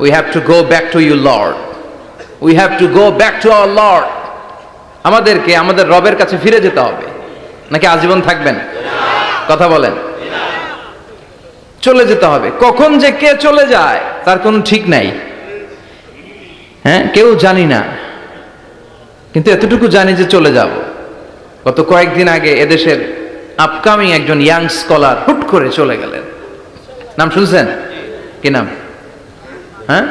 We have to go back to you, Lord. We have to go back to our Lord. আমাদেরকে আমাদের রবের কাছে ফিরে যেতে হবে। নাকি আজীবন থাকবেন? কথা বলেন। চলে যেতে হবে। কখন যে কে চলে যায় তার কোনো ঠিক নাই। হ্যাঁ কেউ জানি না। কিন্তু এতটুকু জানি যে চলে যাব। গত কয়েকদিন আগে এদেশের আপকামিং একজন ইয়াং স্কলার হুট করে চলে গেলেন। নাম শুনছেন? কি নাম? হ্যাঁ?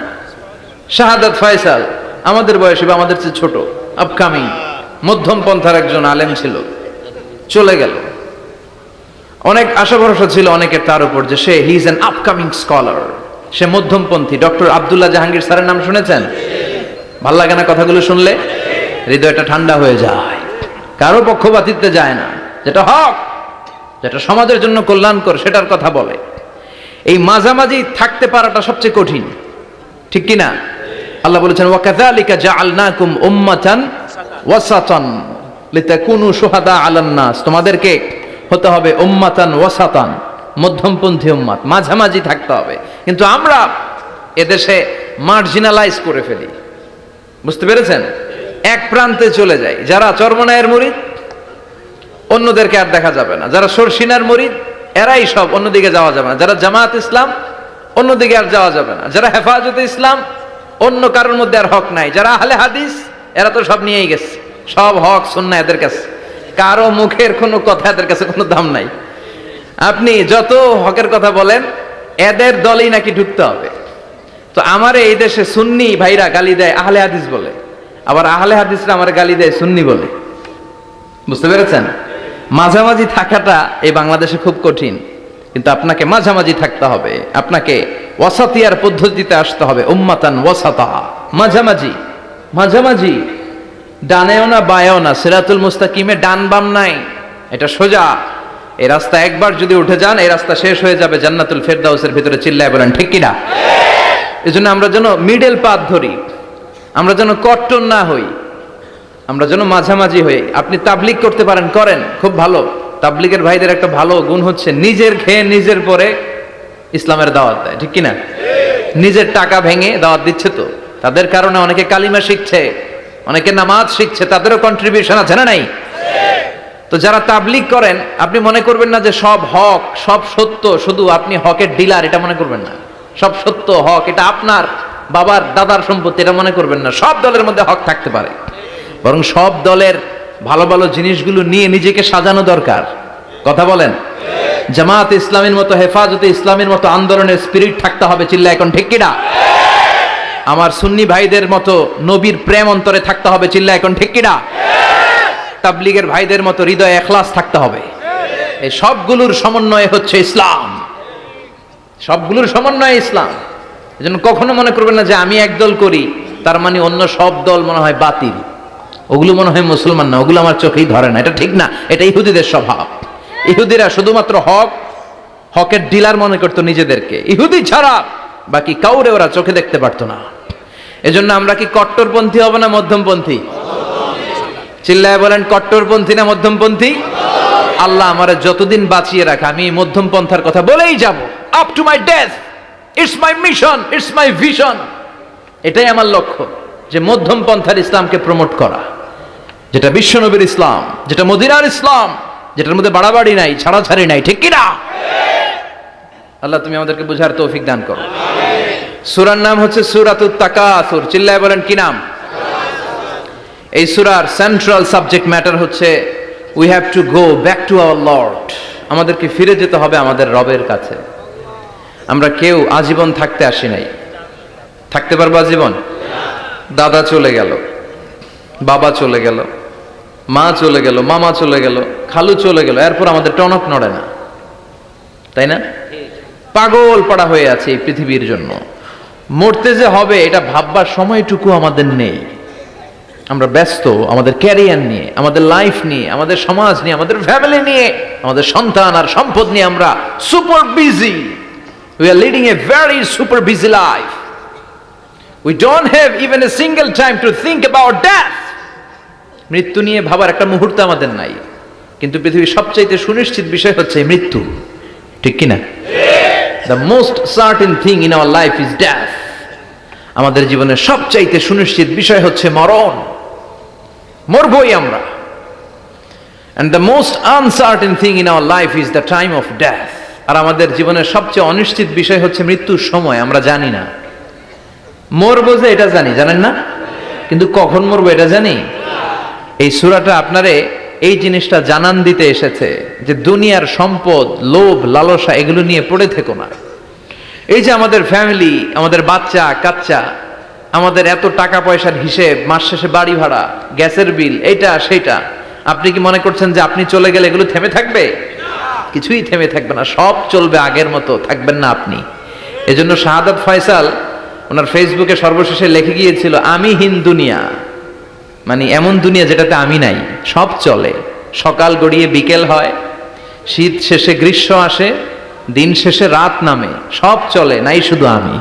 শাহাদাত ফয়সাল, আমাদের বয়সী বা আমাদের চেয়ে ছোট আপকামিং মধ্যম পন্থার একজন আলেম ছিল, চলে গেল। অনেক আশা ভরসা ছিল অনেকের তার উপর যে সে he is an upcoming scholar সে মধ্যমপন্থী। ডক্টর আব্দুল্লাহ জাহাঙ্গীর স্যারের নাম শুনেছেন? ভালো লাগে না কথাগুলো শুনলে? হৃদয়টা ঠান্ডা হয়ে যায়। কারও পক্ষপাতিত্বে যায় না। যেটা হক, যেটা সমাজের জন্য কল্যাণকর, সেটার কথা বলে। এই মাঝামাঝি থাকতে পারাটা সবচেয়ে কঠিন। ঠিক কিনা? আল্লাহ বলেছেন, ওয়াকাযালিকা জাআলনাকুম উম্মাতান ওয়াসাতান লিতাকুনু শুহাদা আলান নাস। তোমাদেরকে হতে হবে উম্মাতান ওয়াসাতান, মধ্যমপন্থী উম্মাত, মাঝামাঝি থাকতে হবে। কিন্তু আমরা এদেশে মার্জিনালাইজ করে ফেলি। বুঝতে পেরেছেন? এক প্রান্তে চলে যাই। যারা চরমনায়ের মরিদ, অন্যদেরকে আর দেখা যাবে না। যারা সরসিনার মরিদ, এরাই সব অন্যদিকে যাওয়া যাবে না। যারা জামাত ইসলাম অন্যদিকে আর যাওয়া যাবে না। যারা হেফাজতে ইসলাম, অন্য কারোর মধ্যে আর হক নাই। যারা আহলে হাদিস, এরা তো সব নিয়েই গেছে। সব হক শুননা এদের কাছে। কারও মুখের কোনো কথা এদের কাছে কোনো দাম নাই। আপনি যত হকের কথা বলেন, এদের দলেই নাকি ঢুকতে হবে। তো আমার এই দেশে সুন্নি ভাইরা গালি দেয়, আহলে হাদিস বলে। আবার আহলে হাদিসরা আমার গালি দেয়, সুন্নি বলে। বুঝতে পেরেছেন? মাঝামাঝি থাকাটা এই বাংলাদেশে খুব কঠিন। কিন্তু আপনাকে মাঝামাঝি থাকতে হবে। আপনাকে ওয়াসাতিয়ার পদ্ধতিতে আসতে হবে, উম্মাতান ওয়াসাতা। মাঝামাঝি মাঝামাঝি। ডানেও না, বায়েও না, সিরাতুল মুস্তাকিমে ডান বাম নাই। এটা সোজা। এই রাস্তা একবার যদি উঠে যান, এই রাস্তা শেষ হয়ে যাবে জান্নাতুল ফেরদাউসের ভিতরে চিল্লায় বলেন, ঠিক কিনা? এই জন্য আমরা যেন মিডল পাথ ধরি। আমরা যেন কট্টর না হই। আমরা যেন মাঝামাঝি হই। আপনি তাবলিক করতে পারেন, করেন, খুব ভালো। তাবলিকের ভাইদের একটা ভালো গুণ হচ্ছে, নিজের খেয়ে নিজের পরে ইসলামের দাওয়াত দেয়, ঠিক কিনা? নিজের টাকা ভেঙে দাওয়াত দিচ্ছে তো। তাদের কারণে অনেকে কালিমা শিখছে, অনেকে নামাজ শিখছে, তাদেরও কন্ট্রিবিউশন আছে না নাই? তো যারা তাবলিক করেন, আপনি মনে করবেন না যে সব হক, সব সত্য, শুধু আপনি হকের ডিলার, এটা মনে করবেন না। সব সত্য হক, এটা আপনার বাবার দাদার সম্পত্তি, এটা মনে করবেন না। সব দলের মধ্যে হক থাকতে পারে। বরং সব দলের ভালো ভালো জিনিসগুলো নিয়ে নিজেকে সাজানো দরকার। কথা বলেন? জামাত ইসলামের মতো, হেফাজতে ইসলামের মতো আন্দোলনের স্পিরিট থাকতে হবে চিল্লা এখন ঠিক কিনা? আমার সুন্নি ভাইদের মতো নবীর প্রেম অন্তরে থাকতে হবে চিল্লা এখন ঠিক কিনা? তাবলিগের ভাইদের মতো হৃদয়ে এখলাস থাকতে হবে। এই সবগুলোর সমন্বয় হচ্ছে ইসলাম। সবগুলোর সমন্বয় ইসলাম। এজন্য কখনো মনে করবেন না যে আমি একদল করি, তার মানে অন্য সব দল মনে হয় বাতিল। ওগুলো মনে হয় মুসলমান না, ওগুলো আমার চোখেই ধরে না। এটা ঠিক না, এটা ইহুদিদের স্বভাব। ইহুদিরা শুধুমাত্র হক, হকের ডিলার মনে করতো নিজেদেরকে। ইহুদি ছাড়া বাকি কাউরে ওরা চোখে দেখতে পারতো না। এজন্য আমরা কি কট্টরপন্থী হব না মধ্যমপন্থী? চিল্লায় বলেন, কট্টরপন্থী না মধ্যমপন্থী? আল্লাহ আমার যতদিন বাঁচিয়ে রাখা, আমি মধ্যম পন্থার কথা বলেই যাব। Up to my death it's my mission it's my vision এটাই আমার লক্ষ্য। যে মধ্যম পন্থার ইসলামকে প্রমোট করা, যেটা বিশ্বনবীর ইসলাম, যেটা মদিনার ইসলাম, যেটার মধ্যে বাড়াবাড়ি নাই, ছাড়াছাড়ি নাই, ঠিক কিনা? আল্লাহ তুমি আমাদেরকে বুঝার তৌফিক দান করো। সুরার নাম হচ্ছে সুরাতুত তাকাসুর। চিল্লায় বলেন কি নাম? এই সুরার সেন্ট্রাল সাবজেক্ট ম্যাটার হচ্ছে we have to go back to our Lord আমাদেরকে ফিরে যেতে হবে আমাদের রবের কাছে। আমরা কেউ আজীবন থাকতে আসি নাই। থাকতে পারব আজীবন? দাদা চলে গেল, বাবা চলে গেল, মা চলে গেল, মামা চলে গেল, খালু চলে গেল, এরপর আমাদের টনক নড়ে না। তাই না? পাগল পাড়া হয়ে আছে এই পৃথিবীর জন্য। মরতে যে হবে, এটা ভাববার সময়টুকু আমাদের নেই। আমরা ব্যস্ত, আমাদের ক্যারিয়ার নিয়ে, আমাদের লাইফ নিয়ে, আমাদের সমাজ নিয়ে, আমাদের ফ্যামিলি নিয়ে, আমাদের সন্তান আর সম্পদ নিয়ে আমরা super busy. We are leading a very super busy life we don't have even a single time to think about death মৃত্যু নিয়ে ভাবার একটা মুহূর্ত আমাদের নাই। কিন্তু পৃথিবীর সবচাইতে সুনিশ্চিত বিষয় হচ্ছে মৃত্যু। ঠিক কিনা? The most certain thing in our life is death আমাদের জীবনের সবচাইতে সুনিশ্চিত বিষয় হচ্ছে মরণ। মরবই আমরা। And the most uncertain thing in our life is the time of death আর আমাদের জীবনের সবচেয়ে অনিশ্চিত বিষয় হচ্ছে মৃত্যুর সময় আমরা জানি না। মরবো যে এটা জানি, জানেন না? কিন্তু কখন মরবো এটা জানি? এই সুরাটা আপনারে এই জিনিসটা জানান দিতে এসেছে যে দুনিয়ার সম্পদ, লোভ, লালসা এগুলো নিয়ে পড়ে থেকো না। এই যে আমাদের ফ্যামিলি আমাদের বাচ্চা, কাচ্চা, আমাদের এত টাকা পয়সার হিসেব, মাস শেষে বাড়ি ভাড়া, গ্যাসের বিল, এইটা, সেইটা, আপনি কি মনে করছেন যে আপনি চলে গেলে এগুলো থেমে থাকবে? কিছুই থেমে থাকবে না, সব চলবে আগের মতো, থাকবেন না আপনি। এজন্য শাহাদাত ফয়সাল ওনার ফেসবুকে সর্বশেষে লিখে গিয়েছিল, আমি হিন দুনিয়া। মানে এমন দুনিয়া যেটাতে আমি নাই, সব চলে। সকাল গড়িয়ে বিকেল হয়, শীত শেষে গ্রীষ্ম আসে, দিন শেষে রাত নামে, সব চলে, নাই শুধু আমি।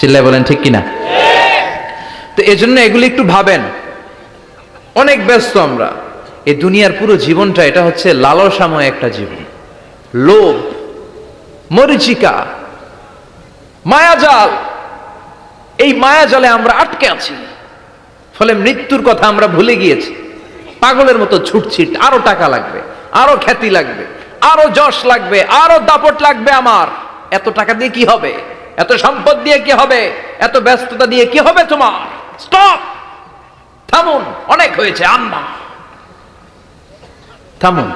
চিল্লায় বলেন, ঠিক কিনা? তো এজন্য এগুলি একটু ভাবেন। অনেক ব্যস্ত আমরা। এই দুনিয়ার পুরো জীবনটা এটা হচ্ছে লালসাময় একটা জীবন। লোভ, মরিচিকা, মায়াজাল এই মায়া জলে আমরা আটকে আছি। ফলে মৃত্যুর কথা আমরা ভুলে গিয়েছি। পাগলের মতো ছুটছি, আরও টাকা লাগবে, আরও খ্যাতি লাগবে, আরও যশ লাগবে, আরও দাপট লাগবে আমার। এত টাকা দিয়ে কি হবে? এত সম্পদ দিয়ে কি হবে? এত ব্যস্ততা দিয়ে কি হবে তোমার? স্টপ! থামুন, অনেক হয়েছে, আম্মা। থামুন।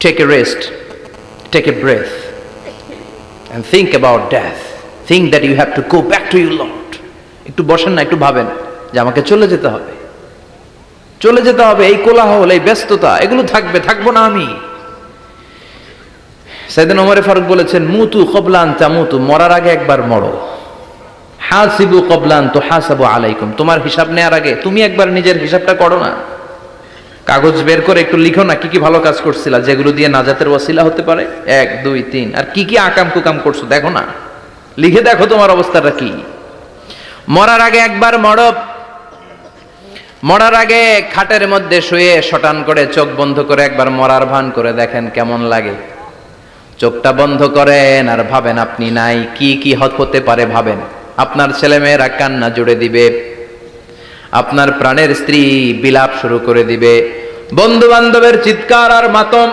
Take a rest take a breath and think about death. Think that you have to go back to your Lord. একটু বসেন না, একটু ভাবেন যে আমাকে চলে যেতে হবে। চলে যেতে হবে এই কোলাহল, এই ব্যস্ততা, এগুলো থাকবে, থাকব না আমি। সাইদিন ওমরে ফারুক বলেছেন, মুতু কবলান তামুতু, মরার আগে একবার মরো। হাসিবু কবলান তো হাসাবু আলাইকুম, তোমার হিসাব নেওয়ার আগে তুমি একবার নিজের হিসাবটা করো না। কাগজ বের করে একটু লিখো না, কি কি ভালো কাজ করছিলা, যেগুলো দিয়ে নাজাতের ওয়াসিলা হতে পারে? এক, দুই, তিন, আর কি কি আকাম কুকাম করছ, দেখো না। লিখে দেখো তোমার অবস্থাটা কি। মরার আগে একবার মরব মরার আগে খাটের মধ্যে শুয়ে শটান করে চোখ বন্ধ করে একবার মরার ভান করে দেখেন কেমন লাগে। চোখটা বন্ধ করেন আর ভাবেন আপনি নাই, কি কি হত পারে ভাবেন। আপনার ছেলেমেয়েরা কান্না জুড়ে দিবে। আপনার প্রাণের স্ত্রী বিলাপ শুরু করে দিবে। বন্ধু বান্ধবের চিৎকার আর মাতম।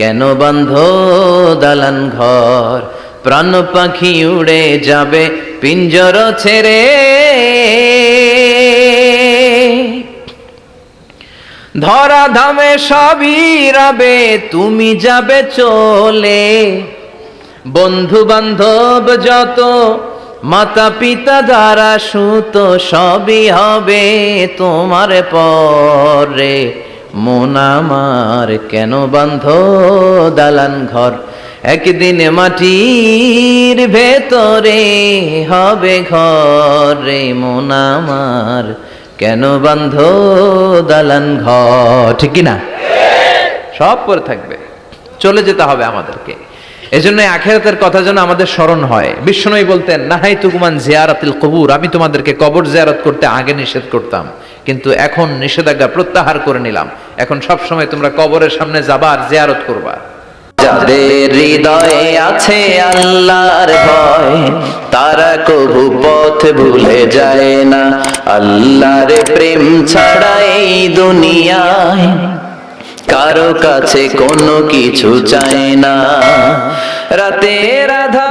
কেন বন্ধ দালান ঘর? প্রাণ পাখি উড়ে যাবে পিঞ্জর ছেড়ে। ধরা ধামে সবই রবে, তুমি যাবে চলে। বন্ধু বান্ধব যত, মাতা পিতা দ্বারা সুত সবই হবে তোমার পরে। মন আমার কেন বান্ধ দালান ঘর? একদিন মাটির ভেতরে হবে ঘরে মন আমার কেন বান্ধ দালান ঘর? ঠিক না সব পরে থাকবে। চলে যেতে হবে আমাদেরকে। এজন্য আখেরাতের কথা যেন আমাদের স্মরণ হয়। বিষ্ণনই বলতেন নাহাই তুকুমান জিয়ারাতিল কবুর। আমি তোমাদেরকে কবর জিয়ারত করতে আগে নিষেধ করতাম। কিন্তু এখন নিষেধাজ্ঞা প্রত্যাহার করে নিলাম। এখন সব সময় তোমরা কবরের সামনে যাবা আর জিয়ারত করবা। যাদের হৃদয়ে আছে আল্লাহর ভয়, তারা কবু পথ ভুলে যায় না। আল্লাহর প্রেম ছাড়া এই দুনিয়ায় কারও কাছে কোনো কিছু চায় না। রাতের সেজদা